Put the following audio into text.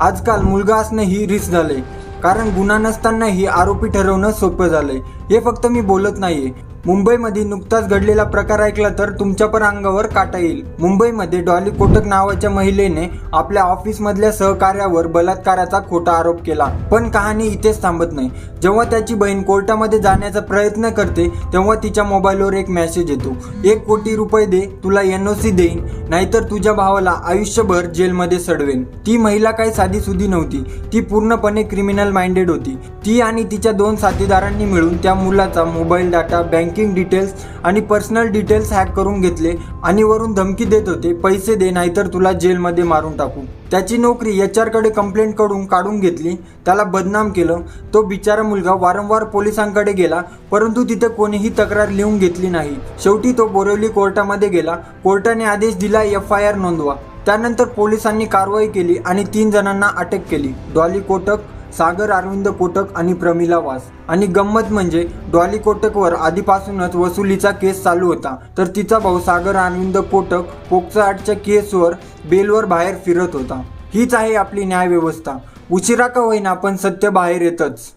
आजकाल मुलगा असणं ही रिस्क झालंय. कारण गुन्हा नसतानाही आरोपी ठरवणं सोपं झालंय. हे फक्त मी बोलत नाहीये. मुंबईमध्ये नुकताच घडलेला प्रकार ऐकला तर तुमच्या पण अंगावर काटा येईल. मुंबईमध्ये डॉली कोटक नावाच्या महिलेने आपल्या ऑफिसमधल्या सहकार्यावर बलात्काराचा खोटा आरोप केला. पण कहाणी इथेच थांबत नाही. जेव्हा त्याची बहीण कोर्टामध्ये जाण्याचा प्रयत्न करते तेव्हा तिच्या मोबाईलवर एक मेसेज येतो. एक कोटी रुपये दे तुला एन ओ सी देईन नाहीतर तुझ्या भावाला आयुष्यभर जेलमध्ये सडवेन. ती महिला काही साधी सुधी नव्हती. ती पूर्णपणे क्रिमिनल माइंडेड होती. ती आणि तिच्या दोन साथीदारांनी मिळून त्या मुलाचा mobile data bank banking details आणि पर्सनल डिटेल्स हॅक करून घेतले आणि वरून धमकी देत होते पैसे दे नाहीतर तुला जेलमध्ये मारून टाकू. त्याची नोकरी एच आरकडे कंप्लेंट करून काढून घेतली. त्याला बदनाम केलं. तो बिचारा मुलगा वारंवार पोलिसांकडे गेला परंतु तिथे कोणीही तक्रार लिहून घेतली नाही. शेवटी तो बोरिवली कोर्टामध्ये गेला. कोर्टाने आदेश दिला एफ आय आर नोंदवा. त्यानंतर पोलिसांनी कारवाई केली आणि तीन जणांना अटक केली. डॉली कोटक सागर अरविंद कोटक आणि प्रमिला वास. आणि गंमत म्हणजे डॉली कोटकवर आधीपासूनच वसुलीचा केस चालू होता. तर तिचा भाऊ सागर अरविंद कोटक पोक्सो आठच्या केसवर बेलवर बाहेर फिरत होता. हीच आहे आपली न्याय व्यवस्था उशिरा का होईना पण सत्य बाहेर येतच.